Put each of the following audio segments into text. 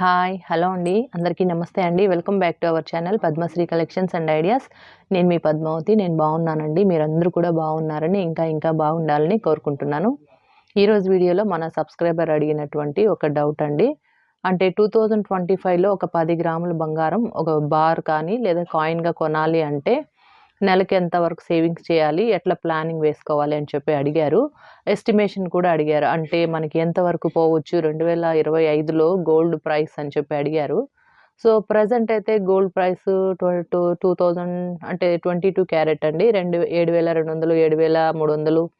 Hi hello అండి. అందరికీ నమస్తే అండి. Welcome back to our channel Padmasri collections and ideas. నేను మీ పద్మావతి నేను బాగున్నానండి. మీరందరూ కూడా బాగున్నారని ఇంకా ఇంకా బాగుండాలని కోరుకుంటున్నాను. ఈరోజు వీడియోలో మన సబ్స్క్రైబర్ అడిగినటువంటి ఒక డౌట్ అండి. అంటే టూ థౌజండ్ ట్వంటీ ఫైవ్లో ఒక పది గ్రాముల బంగారం ఒక బార్ కానీ లేదా కాయిన్గా కొనాలి అంటే నెలకి ఎంత వరకు సేవింగ్స్ చేయాలి ఎట్లా ప్లానింగ్ వేసుకోవాలి అని చెప్పి అడిగారు. ఎస్టిమేషన్ కూడా అడిగారు. అంటే మనకి ఎంతవరకు పోవచ్చు? రెండు వేల ఇరవై ఐదులో గోల్డ్ ప్రైస్ అని చెప్పి అడిగారు. సో ప్రజెంట్ అయితే gold price two two thousand అంటే ట్వంటీ టూ క్యారెట్ అండి. రెండు ఏడు వేల రెండు వందలు ఏడు వేల మూడు వందలు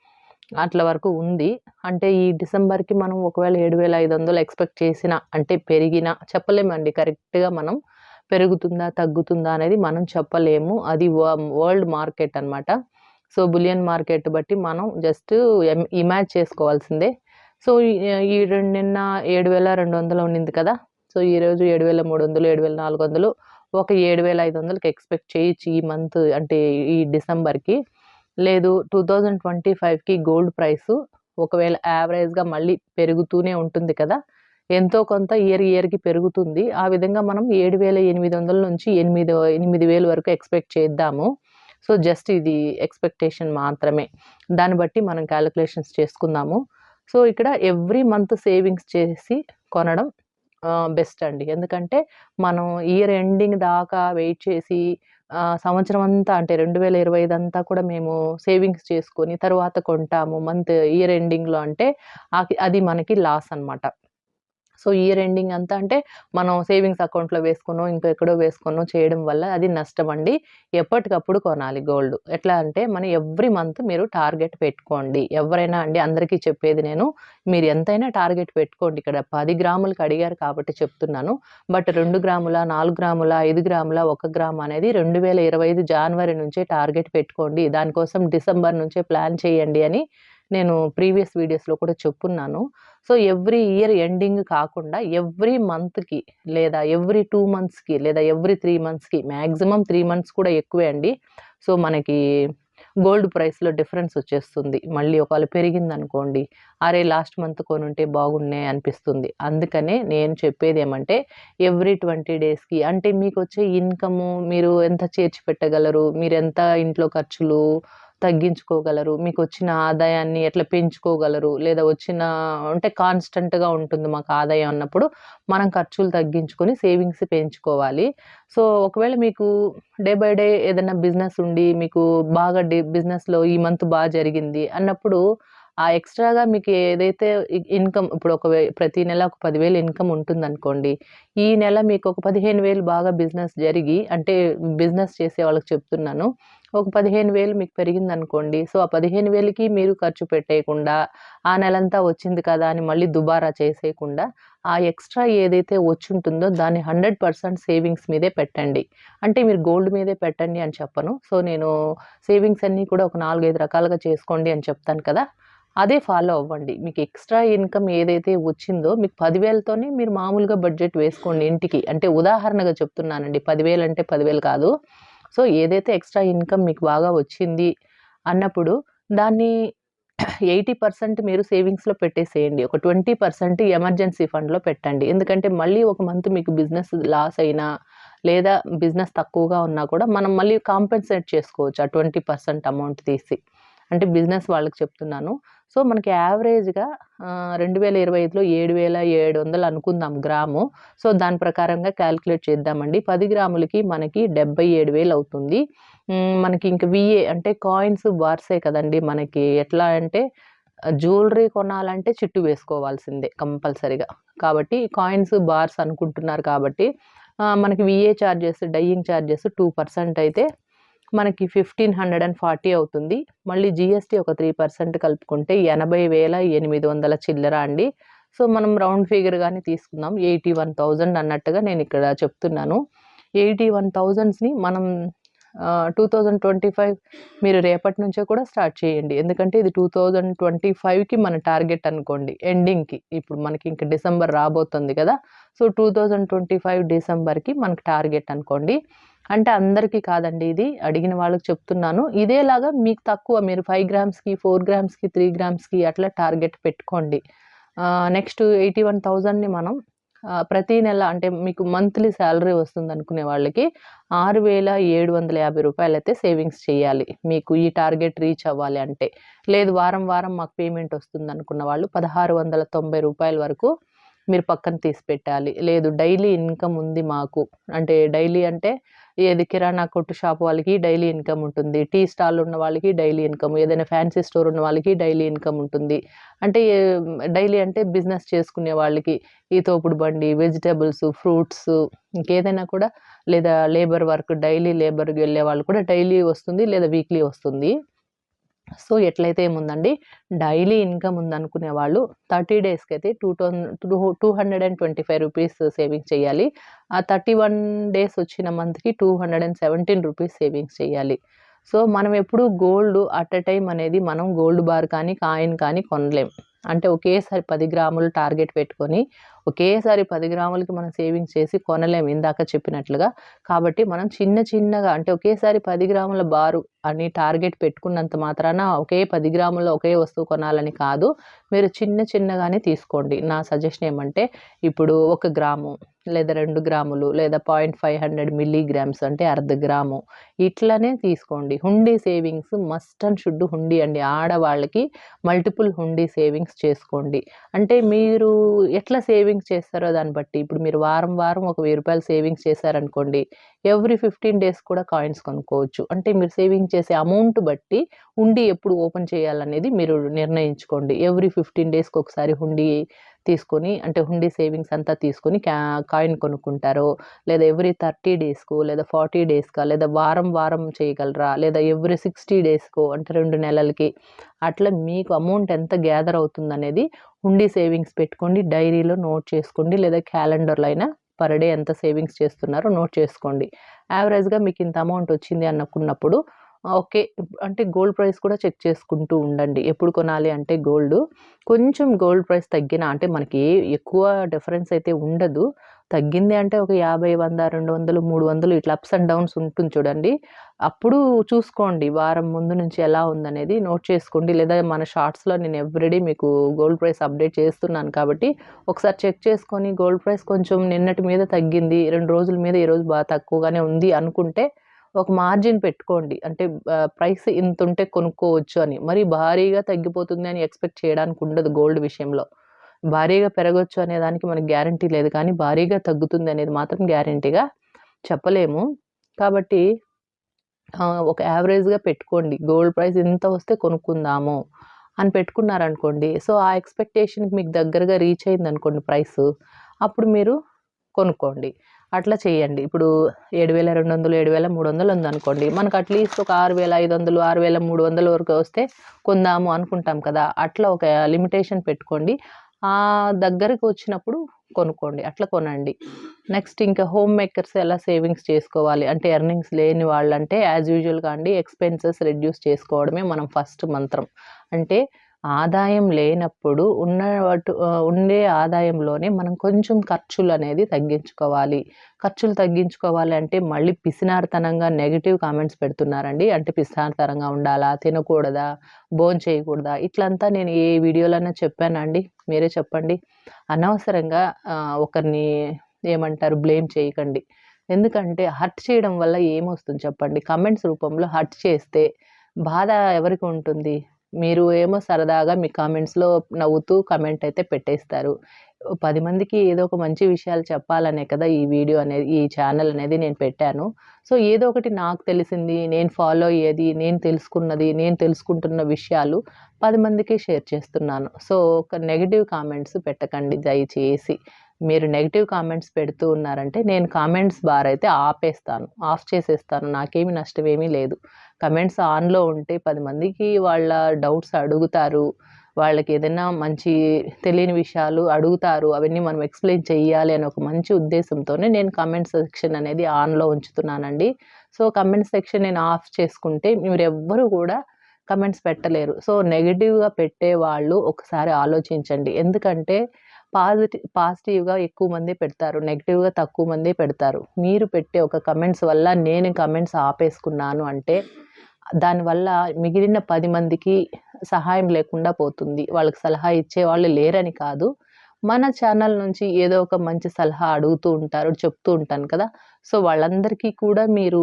అట్ల వరకు ఉంది. అంటే ఈ డిసెంబర్కి మనం ఒకవేళ ఏడు వేల ఐదు వందలు ఎక్స్పెక్ట్ చేసిన అంటే పెరిగిన చెప్పలేమండి. కరెక్ట్గా మనం పెరుగుతుందా తగ్గుతుందా అనేది మనం చెప్పలేము. అది వరల్డ్ మార్కెట్ అన్నమాట. సో బులియన్ మార్కెట్ బట్టి మనం జస్ట్ ఇమాజ్ చేసుకోవాల్సిందే. సో ఈ- ఈ రెండు నిన్న ఏడు వేల రెండు వందలు ఉండింది కదా. సో ఈరోజు ఏడు వేల మూడు వందలు ఏడు వేల నాలుగు వందలు ఒక ఏడు వేల ఐదు వందలకి ఎక్స్పెక్ట్ చేయొచ్చు ఈ మంత్ అంటే ఈ డిసెంబర్కి. లేదు టూ థౌజండ్ ట్వంటీ ఫైవ్కి గోల్డ్ ప్రైస్ ఒకవేళ యావరేజ్గా మళ్ళీ పెరుగుతూనే ఉంటుంది కదా. ఎంతో కొంత ఇయర్ ఇయర్కి పెరుగుతుంది. ఆ విధంగా మనం ఏడు వేల ఎనిమిది వందల నుంచి ఎనిమిది ఎనిమిది వేల వరకు ఎక్స్పెక్ట్ చేద్దాము. సో జస్ట్ ఇది ఎక్స్పెక్టేషన్ మాత్రమే. దాన్ని బట్టి మనం క్యాలిక్యులేషన్స్ చేసుకుందాము. సో ఇక్కడ ఎవ్రీ మంత్ సేవింగ్స్ చేసి కొనడం బెస్ట్ అండి. ఎందుకంటే మనం ఇయర్ ఎండింగ్ దాకా వెయిట్ చేసి సంవత్సరం అంతా అంటే రెండు వేల ఇరవై ఐదు అంతా కూడా మేము సేవింగ్స్ చేసుకొని తర్వాత కొంటాము. మంత్ ఇయర్ ఎండింగ్లో అంటే అది మనకి లాస్ అనమాట సో ఇయర్ ఎండింగ్ అంతా అంటే మనం సేవింగ్స్ అకౌంట్లో వేసుకునో ఇంకా ఎక్కడో వేసుకునో చేయడం వల్ల అది నష్టం అండి. ఎప్పటికప్పుడు కొనాలి గోల్డ్ ఎట్లా అంటే మనం ఎవ్రీ మంత్ మీరు టార్గెట్ పెట్టుకోండి. ఎవరైనా అండి అందరికీ చెప్పేది నేను మీరు ఎంతైనా టార్గెట్ పెట్టుకోండి. ఇక్కడ పది గ్రాములకి అడిగారు కాబట్టి చెప్తున్నాను. బట్ రెండు గ్రాముల నాలుగు గ్రాముల ఐదు గ్రాముల ఒక గ్రామ్ అనేది రెండు వేల ఇరవై ఐదు జనవరి నుంచే టార్గెట్ పెట్టుకోండి. దానికోసం డిసెంబర్ నుంచే ప్లాన్ చేయండి అని నేను ప్రీవియస్ వీడియోస్లో కూడా చెప్పున్నాను. సో ఎవ్రీ ఇయర్ ఎండింగ్ కాకుండా ఎవ్రీ మంత్కి లేదా ఎవ్రీ టూ మంత్స్కి లేదా ఎవ్రీ త్రీ మంత్స్కి మ్యాక్సిమం త్రీ మంత్స్ కూడా ఎక్కువే అండి. సో మనకి గోల్డ్ ప్రైస్లో డిఫరెన్స్ వచ్చేస్తుంది. మళ్ళీ ఒకవేళ పెరిగింది అనుకోండి అరే లాస్ట్ మంత్ కొనుంటే బాగున్నాయి అనిపిస్తుంది. అందుకనే నేను చెప్పేది ఏమంటే ఎవ్రీ ట్వంటీ డేస్కి అంటే మీకు వచ్చే ఇన్కము మీరు ఎంత చేర్చి పెట్టగలరు? మీరు ఎంత ఇంట్లో ఖర్చులు తగ్గించుకోగలరు? మీకు వచ్చిన ఆదాయాన్ని ఎట్లా పెంచుకోగలరు? లేదా వచ్చిన అంటే కాన్స్టెంట్గా ఉంటుంది మాకు ఆదాయం అన్నప్పుడు మనం ఖర్చులు తగ్గించుకొని సేవింగ్స్ పెంచుకోవాలి. సో ఒకవేళ మీకు డే బై డే ఏదైనా బిజినెస్ ఉండి మీకు బాగా డి బిజినెస్లో ఈ మంత్ బాగా జరిగింది అన్నప్పుడు ఆ ఎక్స్ట్రాగా మీకు ఏదైతే ఇన్కమ్ ఇప్పుడు ఒక ప్రతి నెల ఒక పదివేలు ఇన్కమ్ ఉంటుంది అనుకోండి ఈ నెల మీకు ఒక పదిహేను వేలు బాగా బిజినెస్ జరిగి అంటే బిజినెస్ చేసే వాళ్ళకి చెప్తున్నాను ఒక పదిహేను వేలు మీకు పెరిగింది అనుకోండి సో ఆ పదిహేను వేలకి మీరు ఖర్చు పెట్టేయకుండా ఆ నెలంతా వచ్చింది కదా అని మళ్ళీ దుబారా చేసేయకుండా ఆ ఎక్స్ట్రా ఏదైతే వచ్చి ఉంటుందో దాన్ని హండ్రెడ్ పర్సెంట్ సేవింగ్స్ మీదే పెట్టండి. అంటే మీరు గోల్డ్ మీదే పెట్టండి అని చెప్పను. సో నేను సేవింగ్స్ అన్నీ కూడా ఒక నాలుగైదు రకాలుగా చేసుకోండి అని చెప్తాను కదా. అదే ఫాలో అవ్వండి. మీకు ఎక్స్ట్రా ఇన్కమ్ ఏదైతే వచ్చిందో మీకు పదివేలతోనే మీరు మామూలుగా బడ్జెట్ వేసుకోండి ఇంటికి. అంటే ఉదాహరణగా చెప్తున్నానండి. పదివేలు అంటే పదివేలు కాదు. సో ఏదైతే ఎక్స్ట్రా ఇన్కమ్ మీకు బాగా వచ్చింది అన్నప్పుడు దాన్ని ఎయిటీ పర్సెంట్ మీరు సేవింగ్స్లో పెట్టేసేయండి. ఒక ట్వంటీ పర్సెంట్ ఎమర్జెన్సీ ఫండ్లో పెట్టండి. ఎందుకంటే మళ్ళీ ఒక మంత్ మీకు బిజినెస్ లాస్ అయినా లేదా బిజినెస్ తక్కువగా ఉన్నా కూడా మనం మళ్ళీ కాంపెన్సేట్ చేసుకోవచ్చు ఆ ట్వంటీ పర్సెంట్ అమౌంట్ తీసి. అంటే బిజినెస్ వాళ్ళకి చెప్తున్నాను. సో మనకి యావరేజ్గా రెండు వేల ఇరవై ఐదులో ఏడు వేల ఏడు వందలు అనుకుందాం గ్రాము. సో దాని ప్రకారంగా క్యాలిక్యులేట్ చేద్దామండి. పది గ్రాములకి మనకి డెబ్బై ఏడు వేలు అవుతుంది మనకి ఇంక విఏ అంటే కాయిన్స్ బార్సే కదండి మనకి. ఎట్లా అంటే జ్యువెలరీ కొనాలంటే చిట్టు వేసుకోవాల్సిందే కంపల్సరీగా. కాబట్టి కాయిన్స్ బార్స్ అనుకుంటున్నారు కాబట్టి మనకి VA charges dying charges two percent అయితే మనకి ఫిఫ్టీన్ హండ్రెడ్ అండ్ ఫార్టీ అవుతుంది. మళ్ళీ జిఎస్టీ ఒక త్రీ పర్సెంట్ కలుపుకుంటే ఎనభై వేల ఎనిమిది వందల చిల్లర అండి. సో మనం రౌండ్ ఫిగర్ కానీ తీసుకుందాం. ఎయిటీ వన్ థౌజండ్ అన్నట్టుగా నేను ఇక్కడ చెప్తున్నాను. ఎయిటీ వన్ థౌజండ్స్ని మనం టూ థౌజండ్ ట్వంటీ ఫైవ్ మీరు రేపటి నుంచే కూడా స్టార్ట్ చేయండి. ఎందుకంటే ఇది టూ థౌజండ్ ట్వంటీ ఫైవ్కి మన టార్గెట్ అనుకోండి ఎండింగ్కి. ఇప్పుడు మనకి ఇంకా డిసెంబర్ రాబోతుంది కదా so two thousand twenty five డిసెంబర్కి మనకి టార్గెట్ అనుకోండి. అంటే అందరికీ కాదండి ఇది అడిగిన వాళ్ళకి చెప్తున్నాను. ఇదేలాగా మీకు తక్కువ మీరు ఫైవ్ గ్రామ్స్కి ఫోర్ గ్రామ్స్కి త్రీ గ్రామ్స్కి అట్లా టార్గెట్ పెట్టుకోండి. నెక్స్ట్ ఎయిటీ వన్ థౌజండ్ని మనం ప్రతి నెల అంటే మీకు మంత్లీ శాలరీ వస్తుంది అనుకునే వాళ్ళకి ఆరు వేల ఏడు వందల యాభై రూపాయలు అయితే సేవింగ్స్ చేయాలి. మీకు ఈ టార్గెట్ రీచ్ అవ్వాలి అంటే. లేదు వారం వారం మాకు పేమెంట్ వస్తుంది అనుకున్న వాళ్ళు పదహారు వందల తొంభై రూపాయల వరకు మీరు పక్కన తీసి పెట్టాలి. లేదు డైలీ ఇన్కమ్ ఉంది మాకు. అంటే డైలీ అంటే ఏది కిరాణా కొట్టు షాప్ వాళ్ళకి డైలీ ఇన్కమ్ ఉంటుంది. టీ స్టాల్ ఉన్న వాళ్ళకి డైలీ ఇన్కమ్ ఏదైనా ఫ్యాన్సీ స్టోర్ ఉన్న వాళ్ళకి డైలీ ఇన్కమ్ ఉంటుంది. అంటే డైలీ అంటే బిజినెస్ చేసుకునే వాళ్ళకి ఈ తోపుడు బండి వెజిటేబుల్స్ ఫ్రూట్స్ ఇంకేదైనా కూడా లేదా లేబర్ వర్క్ డైలీ లేబర్కి వెళ్ళే వాళ్ళు కూడా డైలీ వస్తుంది లేదా వీక్లీ వస్తుంది. సో ఎట్లయితే ఏముందండి? డైలీ ఇన్కమ్ ఉందనుకునే వాళ్ళు థర్టీ డేస్కి అయితే two two two hundred and twenty five rupees savings చేయాలి. ఆ థర్టీ వన్ డేస్ వచ్చిన మంత్కి two hundred and seventeen rupees savings చేయాలి. సో మనం ఎప్పుడు గోల్డ్ అట్ ఎ టైం అనేది మనం గోల్డ్ బార్ కానీ కాయిన్ కానీ కొనలేం. అంటే ఒకేసారి పది గ్రాములు టార్గెట్ పెట్టుకొని ఒకేసారి పది గ్రాములకి మనం సేవింగ్ చేసి కొనలేము ఇందాక చెప్పినట్లుగా. కాబట్టి మనం చిన్న చిన్నగా అంటే ఒకేసారి పది గ్రాముల బారు అని టార్గెట్ పెట్టుకున్నంత మాత్రాన ఒకే పది గ్రాముల ఒకే వస్తువు కొనాలని కాదు. మీరు చిన్న చిన్నగానే తీసుకోండి. నా సజెషన్ ఏమంటే ఇప్పుడు ఒక గ్రాము లేదా రెండు గ్రాములు లేదా పాయింట్ ఫైవ్ హండ్రెడ్ మిల్లీగ్రామ్స్ అంటే అర్ధ గ్రాము ఇట్లనే తీసుకోండి. హుండీ సేవింగ్స్ మస్ట్ అండ్ షుడ్ హుండీ అండి. ఆడవాళ్ళకి మల్టిపుల్ హుండీ సేవింగ్స్ చేసుకోండి. అంటే మీరు ఎట్లా సేవింగ్స్ చేస్తారో దాన్ని బట్టి. ఇప్పుడు మీరు వారం వారం ఒక వెయ్యి రూపాయలు సేవింగ్స్ చేశారనుకోండి ఎవ్రీ ఫిఫ్టీన్ డేస్ కూడా కాయిన్స్ కొనుక్కోవచ్చు. అంటే మీరు సేవింగ్ చేసే అమౌంట్ బట్టి హుండీ ఎప్పుడు ఓపెన్ చేయాలనేది మీరు నిర్ణయించుకోండి. ఎవ్రీ ఫిఫ్టీన్ డేస్కి ఒకసారి హుండీ తీసుకొని అంటే హుండీ సేవింగ్స్ అంతా తీసుకొని క్యా కాయిన్ కొనుక్కుంటారో లేదా ఎవ్రీ థర్టీ డేస్కు లేదా ఫార్టీ డేస్కా లేదా వారం వారం చేయగలరా లేదా ఎవ్రీ సిక్స్టీ డేస్కో అంటే రెండు నెలలకి అట్లా మీకు అమౌంట్ ఎంత గ్యాదర్ అవుతుంది అనేది హుండీ సేవింగ్స్ పెట్టుకోండి డైరీలో నోట్ చేసుకోండి లేదా క్యాలెండర్లో అయినా పర్ డే ఎంత సేవింగ్స్ చేస్తున్నారో నోట్ చేసుకోండి. యావరేజ్గా మీకు ఇంత అమౌంట్ వచ్చింది అనుకున్నప్పుడు ఓకే. అంటే గోల్డ్ ప్రైస్ కూడా చెక్ చేసుకుంటూ ఉండండి. ఎప్పుడు కొనాలి అంటే గోల్డ్. కొంచెం గోల్డ్ ప్రైస్ తగ్గిన అంటే మనకి ఎక్కువ డిఫరెన్స్ అయితే ఉండదు. తగ్గింది అంటే ఒక యాభై వంద రెండు వందలు మూడు వందలు ఇట్లా అప్స్ అండ్ డౌన్స్ ఉంటుంది చూడండి. అప్పుడు చూసుకోండి. వారం ముందు నుంచి ఎలా ఉందనేది నోట్ చేసుకోండి. లేదా మన షార్ట్స్లో నేను ఎవ్రీడే మీకు గోల్డ్ ప్రైస్ అప్డేట్ చేస్తున్నాను కాబట్టి ఒకసారి చెక్ చేసుకొని గోల్డ్ ప్రైస్ కొంచెం నిన్నటి మీద తగ్గింది రెండు రోజుల మీద ఈరోజు బాగా తక్కువగానే ఉంది అనుకుంటే ఒక మార్జిన్ పెట్టుకోండి. అంటే ప్రైస్ ఇంత ఉంటే కొనుక్కోవచ్చు అని. మరి భారీగా తగ్గిపోతుంది అని ఎక్స్పెక్ట్ చేయడానికి ఉండదు గోల్డ్ విషయంలో. భారీగా పెరగచ్చు అనే దానికి మనకి గ్యారంటీ లేదు కానీ భారీగా తగ్గుతుంది అనేది మాత్రం గ్యారంటీగా చెప్పలేము. కాబట్టి ఒక యావరేజ్గా పెట్టుకోండి. గోల్డ్ ప్రైస్ ఇంత వస్తే కొనుక్కుందాము అని పెట్టుకున్నారనుకోండి. సో ఆ ఎక్స్పెక్టేషన్కి మీకు దగ్గరగా రీచ్ అయింది అనుకోండి ప్రైస్ అప్పుడు మీరు కొనుక్కోండి. అట్లా చేయండి. ఇప్పుడు ఏడు వేల రెండు వందలు ఏడు వేల మూడు వందలు ఉందనుకోండి. మనకు అట్లీస్ట్ ఒక ఆరు వేల ఐదు వందలు ఆరు వేల మూడు వందల వరకు వస్తే కొందాము అనుకుంటాం కదా. అట్లా ఒక లిమిటేషన్ పెట్టుకోండి. ఆ దగ్గరకు వచ్చినప్పుడు కొనుక్కోండి. అట్లా కొనండి. నెక్స్ట్ ఇంకా హోమ్ మేకర్స్ ఎలా సేవింగ్స్ చేసుకోవాలి? అంటే ఎర్నింగ్స్ లేని వాళ్ళంటే యాజ్ యూజువల్గా అండి ఎక్స్పెన్సెస్ రెడ్యూస్ చేసుకోవడమే మనం ఫస్ట్ మంత్రం. అంటే ఆదాయం లేనప్పుడు ఉన్న ఉండే ఆదాయంలోనే మనం కొంచెం ఖర్చులు అనేది తగ్గించుకోవాలి. ఖర్చులు తగ్గించుకోవాలి అంటే మళ్ళీ పిసినారితనంగా నెగిటివ్ కామెంట్స్ పెడుతున్నారండి. అంటే పిసినారితనంగా ఉండాలా తినకూడదా భోజనం చేయకూడదా? ఇట్లంతా నేను ఏ వీడియోలోనే చెప్పానండి? మీరే చెప్పండి. అనవసరంగా ఒకరిని ఏమంటారు బ్లేమ్ చేయకండి. ఎందుకంటే హర్ట్ చేయడం వల్ల ఏమొస్తుంది చెప్పండి? కమెంట్స్ రూపంలో హర్ట్ చేస్తే బాధ ఎవరికి ఉంటుంది? మీరు ఏమో సరదాగా మీ కామెంట్స్లో నవ్వుతూ కమెంట్ అయితే పెట్టేస్తారు. పది మందికి ఏదో ఒక మంచి విషయాలు చెప్పాలనే కదా ఈ వీడియో అనేది ఈ ఛానల్ అనేది నేను పెట్టాను. సో ఏదో ఒకటి నాకు తెలిసింది నేను ఫాలో అయ్యేది నేను తెలుసుకున్నది నేను తెలుసుకుంటున్న విషయాలు పది మందికి షేర్ చేస్తున్నాను. సో ఒక నెగిటివ్ కామెంట్స్ పెట్టకండి దయచేసి. మీరు నెగిటివ్ కామెంట్స్ పెడుతూ ఉన్నారంటే నేను కామెంట్స్ బార్ అయితే ఆపేస్తాను ఆఫ్ చేసేస్తాను నాకేమి నష్టమేమీ లేదు. కమెంట్స్ ఆన్లో ఉంటే పది మందికి వాళ్ళ డౌట్స్ అడుగుతారు. వాళ్ళకి ఏదైనా మంచి తెలియని విషయాలు అడుగుతారు. అవన్నీ మనం ఎక్స్ప్లెయిన్ చేయాలి అని ఒక మంచి ఉద్దేశంతోనే నేను కమెంట్ సెక్షన్ అనేది ఆన్లో ఉంచుతున్నానండి. సో కమెంట్ సెక్షన్ నేను ఆఫ్ చేసుకుంటే మీరు ఎవ్వరు కూడా కమెంట్స్ పెట్టలేరు. సో నెగిటివ్గా పెట్టే వాళ్ళు ఒకసారి ఆలోచించండి. ఎందుకంటే పాజిటివ్ పాజిటివ్గా ఎక్కువ మంది పెడతారు నెగిటివ్గా తక్కువ మంది పెడతారు. మీరు పెట్టే ఒక కమెంట్స్ వల్ల నేను కమెంట్స్ ఆపేసుకున్నాను అంటే దానివల్ల మిగిలిన పది మందికి సహాయం లేకుండా పోతుంది వాళ్ళకి సలహా ఇచ్చే వాళ్ళు లేరని కాదు మన ఛానల్ నుంచి ఏదో ఒక మంచి సలహా అడుగుతూ ఉంటారు, చెప్తూ ఉంటాను కదా! సో, వాళ్ళందరికీ కూడా మీరు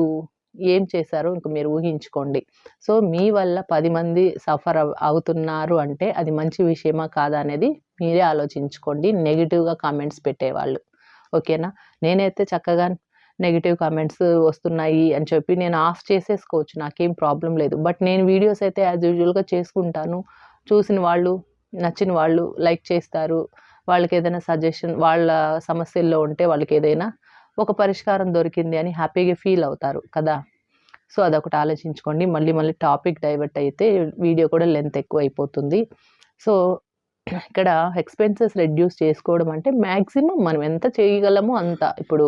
ఏం చేశారో ఇంక మీరు ఊహించుకోండి. సో, మీ వల్ల పది మంది సఫర్ అవుతున్నారు అంటే అది మంచి విషయమా? కాదా? అనేది మీరే ఆలోచించుకోండి. నెగిటివ్గా కామెంట్స్ పెట్టేవాళ్ళు. ఓకేనా? నేనైతే చక్కగా నెగిటివ్ కామెంట్స్ వస్తున్నాయి అని చెప్పి నేను ఆఫ్ చేసేసుకోవచ్చు. నాకేం ప్రాబ్లం లేదు. బట్ నేను వీడియోస్ అయితే యాజ్ యూజువల్‌గా చేసుకుంటాను. చూసిన వాళ్ళు, నచ్చిన వాళ్ళు లైక్ చేస్తారు. వాళ్ళకి ఏదైనా సజెషన్ వాళ్ళ సమస్యల్లో ఉంటే వాళ్ళకి ఏదైనా ఒక పరిష్కారం దొరికింది అని హ్యాపీగా ఫీల్ అవుతారు కదా! సో, అదొకటి ఆలోచించుకోండి. మళ్ళీ మళ్ళీ టాపిక్ డైవర్ట్ అయితే వీడియో కూడా లెంత్ ఎక్కువ అయిపోతుంది సో, ఇక్కడ ఎక్స్‌పెన్సెస్ రెడ్యూస్ చేసుకోవడం అంటే మ్యాక్సిమం మనం ఎంత చేయగలమో అంత. ఇప్పుడు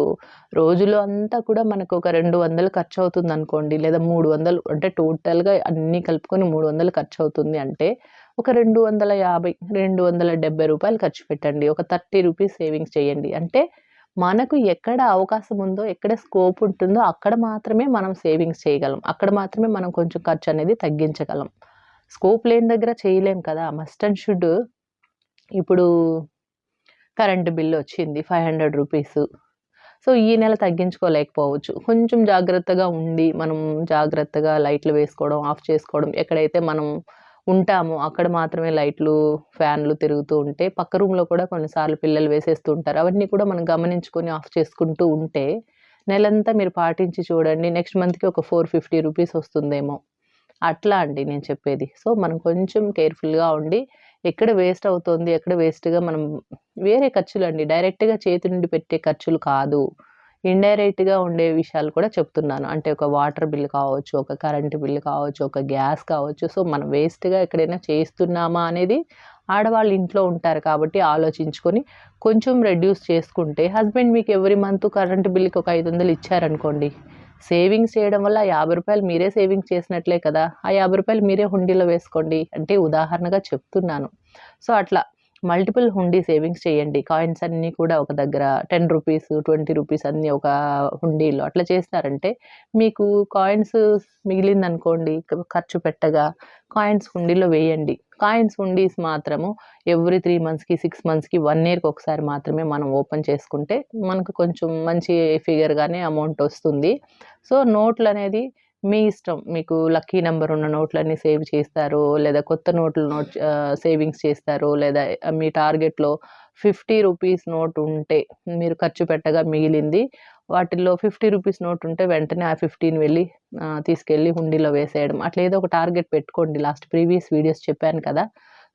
రోజులో అంతా కూడా మనకు ఒక రెండు వందలు ఖర్చు అవుతుంది అనుకోండి లేదా 300 అంటే టోటల్‌గా అన్నీ కలుపుకొని మూడు వందలు ఖర్చు అవుతుంది అంటే ఒక 250, 270 రూపాయలు ఖర్చు పెట్టండి. ఒక 30 రూపీస్ సేవింగ్స్ చేయండి. అంటే మనకు ఎక్కడ అవకాశం ఉందో, ఎక్కడ స్కోప్ ఉంటుందో అక్కడ మాత్రమే మనం సేవింగ్స్ చేయగలం. అక్కడ మాత్రమే మనం కొంచెం ఖర్చు అనేది తగ్గించగలం. స్కోప్ లేని దగ్గర చేయలేం కదా! మస్ట్ అండ్ షుడ్ ఇప్పుడు కరెంటు బిల్లు వచ్చింది ఫైవ్ హండ్రెడ్ రూపీస్ సో, ఈ నెల తగ్గించుకోలేకపోవచ్చు. కొంచెం జాగ్రత్తగా ఉండి, మనం జాగ్రత్తగా లైట్లు వేసుకోవడం, ఆఫ్ చేసుకోవడం, ఎక్కడైతే మనం ఉంటామో అక్కడ మాత్రమే లైట్లు, ఫ్యాన్‌లు తిరుగుతూ ఉంటే, పక్క రూమ్‌లో కూడా కొన్నిసార్లు పిల్లలు వేసేస్తూ ఉంటారు. అవన్నీ కూడా మనం గమనించుకొని ఆఫ్ చేసుకుంటూ ఉంటే, నెలంతా మీరు పాటించి చూడండి. నెక్స్ట్ మంత్‌కి ఒక 450 రూపీస్ వస్తుందేమో! అట్లా అండి నేను చెప్పేది. సో, మనం కొంచెం కేర్‌ఫుల్‌గా ఉండి, ఎక్కడ వేస్ట్ అవుతుంది ఎక్కడ వేస్ట్‌గా మనం వేరే ఖర్చులు అండి డైరెక్ట్‌గా చేతి నుండి పెట్టే ఖర్చులు కాదు. ఇండైరెక్ట్‌గా ఉండే విషయాలు కూడా చెప్తున్నాను. అంటే ఒక వాటర్ బిల్ కావచ్చు, ఒక కరెంటు బిల్ కావచ్చు, ఒక గ్యాస్ కావచ్చు. సో, మనం వేస్ట్‌గా ఎక్కడైనా చేస్తున్నామా అనేది ఆడవాళ్ళు ఇంట్లో ఉంటారు కాబట్టి ఆలోచించుకొని కొంచెం రెడ్యూస్ చేసుకుంటే హస్బెండ్ మీకు ఎవ్రీ మంత్ కరెంట్ బిల్‌కి ఒక 500 ఇచ్చారనుకోండి. సేవింగ్స్ చేయడం వల్ల యాభై రూపాయలు మీరే సేవింగ్స్ చేసినట్లే కదా! ఆ యాభై రూపాయలు మీరే హుండీలో వేసుకోండి. అంటే ఉదాహరణగా చెప్తున్నాను. సో, అట్లా మల్టిపుల్ హుండీ సేవింగ్స్ చేయండి. కాయిన్స్ అన్నీ కూడా ఒక దగ్గర 10 రూపీస్, 20 రూపీస్ అన్నీ ఒక హుండీలో అట్లా చేసినారంటే మీకు కాయిన్స్ మిగిలిందనుకోండి ఖర్చు పెట్టగా కాయిన్స్ హుండీలో వేయండి. కాయిన్స్ ఉండీస్ మాత్రము ఎవ్రీ త్రీ మంత్స్‌కి, సిక్స్ మంత్స్‌కి, వన్ ఇయర్‌కి ఒకసారి మాత్రమే మనం ఓపెన్ చేసుకుంటే మనకు కొంచెం మంచి ఫిగర్‌గానే అమౌంట్ వస్తుంది. సో, నోట్లు అనేది మీ ఇష్టం. మీకు లక్కీ నెంబర్ ఉన్న నోట్లన్నీ సేవ్ చేస్తారు లేదా కొత్త నోట్లు నోట్ సేవింగ్స్ చేస్తారు లేదా మీ టార్గెట్‌లో 50 రూపీస్ నోట్ ఉంటే మీరు ఖర్చు పెట్టగా మిగిలింది వాటిల్లో 50 రూపీస్ నోట్ ఉంటే వెంటనే ఆ 15 వెళ్ళి తీసుకెళ్ళి హుండీలో వేసేయడం. అట్లా ఏదో ఒక టార్గెట్ పెట్టుకోండి. లాస్ట్ ప్రీవియస్ వీడియోస్ చెప్పాను కదా!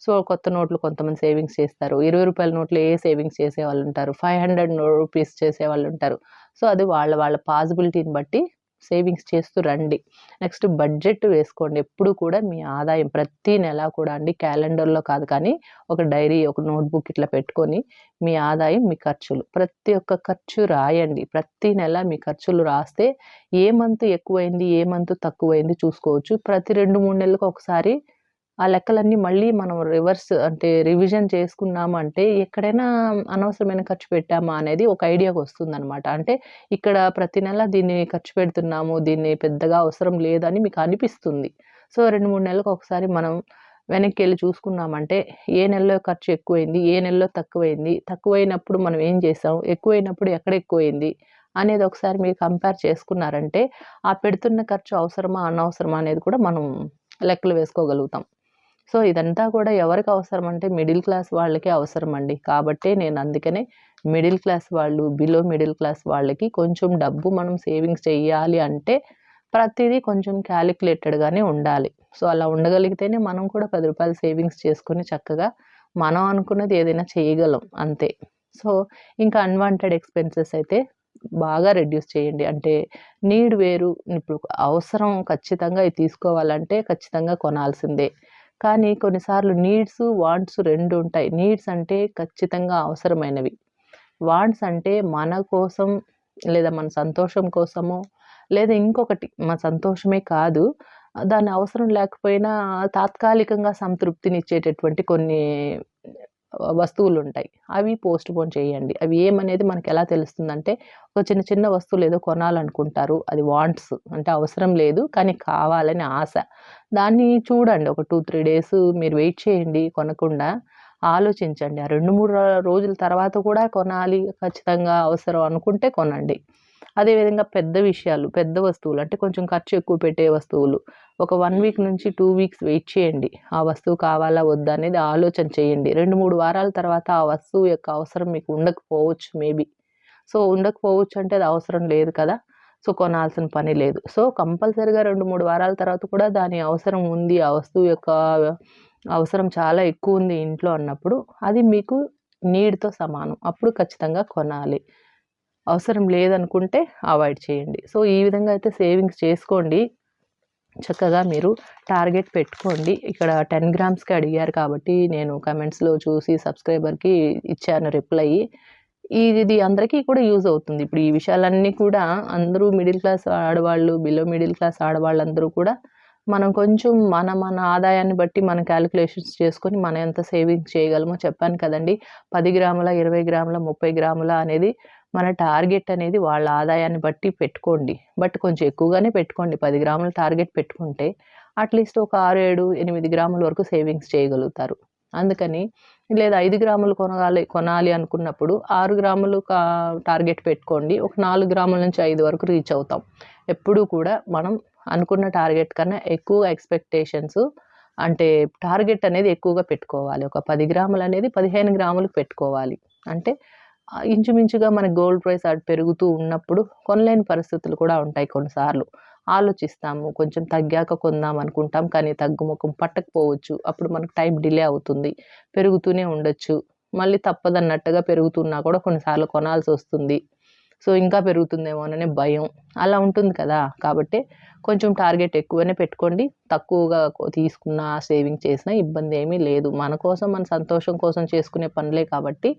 సో, కొత్త నోట్లు కొంతమంది సేవింగ్స్ చేస్తారు. ఇరవై రూపాయల నోట్లు ఏ సేవింగ్స్ చేసే వాళ్ళు ఉంటారు ఫైవ్ హండ్రెడ్ రూపీస్ చేసే వాళ్ళు ఉంటారు సో, అది వాళ్ళ వాళ్ళ పాసిబిలిటీని బట్టి సేవింగ్స్ చేస్తూ రండి. నెక్స్ట్ బడ్జెట్ వేసుకోండి. ఎప్పుడు కూడా మీ ఆదాయం ప్రతి నెల కూడా అండి క్యాలెండర్‌లో కాదు కానీ ఒక డైరీ, ఒక నోట్‌బుక్ ఇట్లా పెట్టుకొని మీ ఆదాయం, మీ ఖర్చులు ప్రతి ఒక్క ఖర్చు రాయండి. ప్రతి నెల మీ ఖర్చులు రాస్తే ఏ మంత్ ఎక్కువైంది, ఏ మంత్ తక్కువైంది చూసుకోవచ్చు. ప్రతి 2, 3 నెలలకు ఒకసారి ఆ లెక్కలన్నీ మళ్ళీ మనం రివర్స్ అంటే రివిజన్ చేసుకున్నాము అంటే ఎక్కడైనా అనవసరమైన ఖర్చు పెట్టామా అనేది ఒక ఐడియాకొస్తుందనమాట. అంటే ఇక్కడ ప్రతి నెల దీన్ని ఖర్చు పెడుతున్నాము, దీన్ని పెద్దగా అవసరం లేదని మీకు అనిపిస్తుంది. సో, 2, 3 నెలలకు ఒకసారి మనం వెనక్కి వెళ్ళి చూసుకున్నామంటే ఏ నెలలో ఖర్చు ఎక్కువైంది, ఏ నెలలో తక్కువైంది, తక్కువైనప్పుడు మనం ఏం చేసాం, ఎక్కువైనప్పుడు ఎక్కడ ఎక్కువైంది అనేది ఒకసారి మీరు కంపేర్ చేసుకున్నారంటే ఆ పెడుతున్న ఖర్చు అవసరమా, అనవసరమా అనేది కూడా మనం లెక్కలు వేసుకోగలుగుతాం. సో, ఇదంతా కూడా ఎవరికి అవసరం అంటే మిడిల్ క్లాస్ వాళ్ళకి అవసరం అండి కాబట్టే నేను అందుకనే మిడిల్ క్లాస్ వాళ్ళు, బిలో మిడిల్ క్లాస్ వాళ్ళకి కొంచెం డబ్బు మనం సేవింగ్స్ చేయాలి అంటే ప్రతిదీ కొంచెం క్యాలిక్యులేటెడ్‌గానే ఉండాలి. సో, అలా ఉండగలిగితేనే మనం కూడా పది రూపాయలు సేవింగ్స్ చేసుకొని చక్కగా మనం అనుకున్నది ఏదైనా చేయగలం అంతే. సో, ఇంకా అన్‌వాంటెడ్ ఎక్స్‌పెన్సెస్ అయితే బాగా రెడ్యూస్ చేయండి. అంటే నీడ్ వేరు. ఇప్పుడు అవసరం ఖచ్చితంగా ఇది తీసుకోవాలంటే ఖచ్చితంగా కొనాల్సిందే. కానీ కొన్నిసార్లు నీడ్స్, వాంట్స్ రెండు ఉంటాయి. నీడ్స్ అంటే ఖచ్చితంగా అవసరమైనవి. వాంట్స్ అంటే మన కోసం లేదా మన సంతోషం కోసమో లేదా ఇంకొకటి మన సంతోషమే కాదు దాని అవసరం లేకపోయినా తాత్కాలికంగా సంతృప్తినిచ్చేటటువంటి కొన్ని వస్తువులు ఉంటాయి అవి పోస్ట్‌పోన్ చేయండి. అవి ఏమనేది మనకు ఎలా తెలుస్తుందంటే ఒక చిన్న చిన్న వస్తువులు ఏదో కొనాలనుకుంటారు. అది వాంట్స్ అంటే అవసరం లేదు కానీ కావాలని ఆశ. దాన్ని చూడండి ఒక 2, 3 డేస్ మీరు వెయిట్ చేయండి కొనకుండా. ఆలోచించండి ఆ రెండు మూడు రోజుల తర్వాత కూడా కొనాలి ఖచ్చితంగా అవసరం అనుకుంటే కొనండి అదేవిధంగా పెద్ద విషయాలు పెద్ద వస్తువులు అంటే కొంచెం ఖర్చు ఎక్కువ పెట్టే వస్తువులు. ఒక వన్ వీక్ నుంచి టూ వీక్స్ వెయిట్ చేయండి. ఆ వస్తువు కావాలా వద్దా అనేది ఆలోచన చేయండి. రెండు మూడు వారాల తర్వాత ఆ వస్తువు యొక్క అవసరం మీకు ఉండకపోవచ్చు మేబీ. సో ఉండకపోవచ్చు అంటే అది అవసరం లేదు కదా. సో కొనాల్సిన పని లేదు. సో కంపల్సరీగా రెండు మూడు వారాల తర్వాత కూడా దాని అవసరం ఉంది. ఆ వస్తువు యొక్క అవసరం చాలా ఎక్కువ ఉంది ఇంట్లో అన్నప్పుడు అది మీకు నీడ్తో సమానం. అప్పుడు ఖచ్చితంగా కొనాలి. అవసరం లేదనుకుంటే అవాయిడ్ చేయండి. సో ఈ విధంగా అయితే సేవింగ్స్ చేసుకోండి. చక్కగా మీరు టార్గెట్ పెట్టుకోండి. ఇక్కడ టెన్ గ్రామ్స్కి అడిగారు కాబట్టి నేను కమెంట్స్లో చూసి సబ్స్క్రైబర్కి ఇచ్చాను రిప్లై. ఇది అందరికీ కూడా యూజ్ అవుతుంది. ఇప్పుడు ఈ విషయాలన్నీ కూడా అందరూ మిడిల్ క్లాస్ ఆడవాళ్ళు బిలో మిడిల్ క్లాస్ ఆడవాళ్ళందరూ కూడా మనం కొంచెం మన మన ఆదాయాన్ని బట్టి మన క్యాలిక్యులేషన్స్ చేసుకొని మనం ఎంత సేవింగ్స్ చేయగలమో చెప్పాను కదండి. పది గ్రాముల ఇరవై గ్రాముల ముప్పై గ్రాముల అనేది మన టార్గెట్ అనేది వాళ్ళ ఆదాయాన్ని బట్టి పెట్టుకోండి. బట్ కొంచెం ఎక్కువగానే పెట్టుకోండి. పది గ్రాముల టార్గెట్ పెట్టుకుంటే అట్లీస్ట్ ఒక ఆరు ఏడు ఎనిమిది గ్రాముల వరకు సేవింగ్స్ చేయగలుగుతారు. అందుకని లేదా ఐదు గ్రాములు కొనగాలి కొనాలి అనుకున్నప్పుడు ఆరు గ్రాములు టార్గెట్ పెట్టుకోండి. ఒక నాలుగు గ్రాముల నుంచి ఐదు వరకు రీచ్ అవుతాం. ఎప్పుడూ కూడా మనం అనుకున్న టార్గెట్ కన్నా ఎక్కువ ఎక్స్పెక్టేషన్స్ అంటే టార్గెట్ అనేది ఎక్కువగా పెట్టుకోవాలి. ఒక పది గ్రాములు అనేది పదిహేను గ్రాములకు పెట్టుకోవాలి. అంటే ఇంచుమించుగా మన గోల్డ్ ప్రైస్ అటు పెరుగుతూ ఉన్నప్పుడు కొనలేని పరిస్థితులు కూడా ఉంటాయి కొన్నిసార్లు. ఆలోచిస్తాము కొంచెం తగ్గాక కొందాం అనుకుంటాం కానీ తగ్గుముఖం పట్టకపోవచ్చు. అప్పుడు మనకు టైం డిలే అవుతుంది పెరుగుతూనే ఉండొచ్చు. మళ్ళీ తప్పదన్నట్టుగా పెరుగుతున్నా కూడా కొన్నిసార్లు కొనాల్సి వస్తుంది. సో ఇంకా పెరుగుతుందేమోననే భయం. అలా ఉంటుంది కదా! కాబట్టి కొంచెం టార్గెట్ ఎక్కువనే పెట్టుకోండి. తక్కువగా తీసుకున్న సేవింగ్ చేసినా ఇబ్బంది ఏమీ లేదు. మన కోసం మన సంతోషం కోసం చేసుకునే పనులే కాబట్టి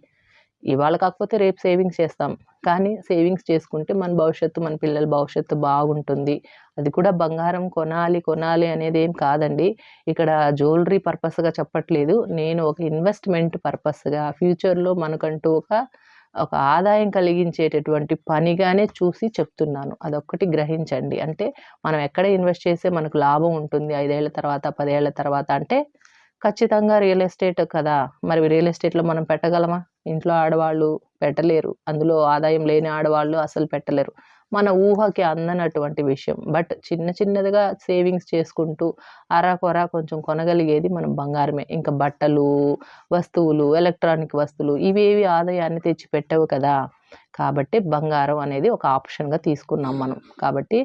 ఇవాళ కాకపోతే రేపు సేవింగ్స్ చేస్తాం. కానీ సేవింగ్స్ చేసుకుంటే మన భవిష్యత్తు మన పిల్లల భవిష్యత్తు బాగుంటుంది. అది కూడా బంగారం కొనాలి కొనాలి అనేది ఏం కాదండి. ఇక్కడ జ్యువెలరీ పర్పస్గా చెప్పట్లేదు. నేను ఒక ఇన్వెస్ట్మెంట్ పర్పస్గా ఫ్యూచర్లో మనకంటూ ఒక ఒక ఆదాయం కలిగించేటటువంటి పనిగానే చూసి చెప్తున్నాను. అదొక్కటి గ్రహించండి. అంటే మనం ఎక్కడ ఇన్వెస్ట్ చేస్తే మనకు లాభం ఉంటుంది? ఐదేళ్ళ తర్వాత పదేళ్ళ తర్వాత అంటే ఖచ్చితంగా రియల్ ఎస్టేట్ కదా. మరి రియల్ ఎస్టేట్లో మనం పెట్టగలమా? ఇంట్లో ఆడవాళ్ళు పెట్టలేరు. అందులో ఆదాయం లేని ఆడవాళ్ళు అసలు పెట్టలేరు. మన ఊహకి అందనటువంటి విషయం. బట్ చిన్న చిన్నదిగా సేవింగ్స్ చేసుకుంటూ అరాకొర కొంచెం కొనగలిగేది మనం బంగారమే. ఇంకా బట్టలు వస్తువులు ఎలక్ట్రానిక్ వస్తువులు ఇవేవి ఆదాయాన్ని తెచ్చి పెట్టవు కదా. కాబట్టి బంగారం అనేది ఒక ఆప్షన్గా తీసుకున్నాం మనం. కాబట్టి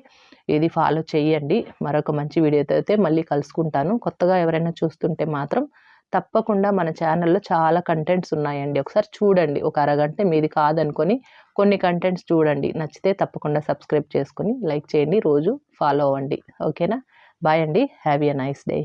ఇది ఫాలో చేయండి. మరొక మంచి వీడియోతో అయితే మళ్ళీ కలుసుకుంటాను. కొత్తగా ఎవరైనా చూస్తుంటే మాత్రం తప్పకుండా మన ఛానల్లో చాలా కంటెంట్స్ ఉన్నాయండి. ఒకసారి చూడండి. ఒక అరగంట మీది కాదనుకొని కొన్ని కంటెంట్స్ చూడండి. నచ్చితే తప్పకుండా సబ్స్క్రైబ్ చేసుకొని లైక్ చేయండి. రోజు ఫాలో అవ్వండి. ఓకేనా? బాయ్ అండి. Have a nice day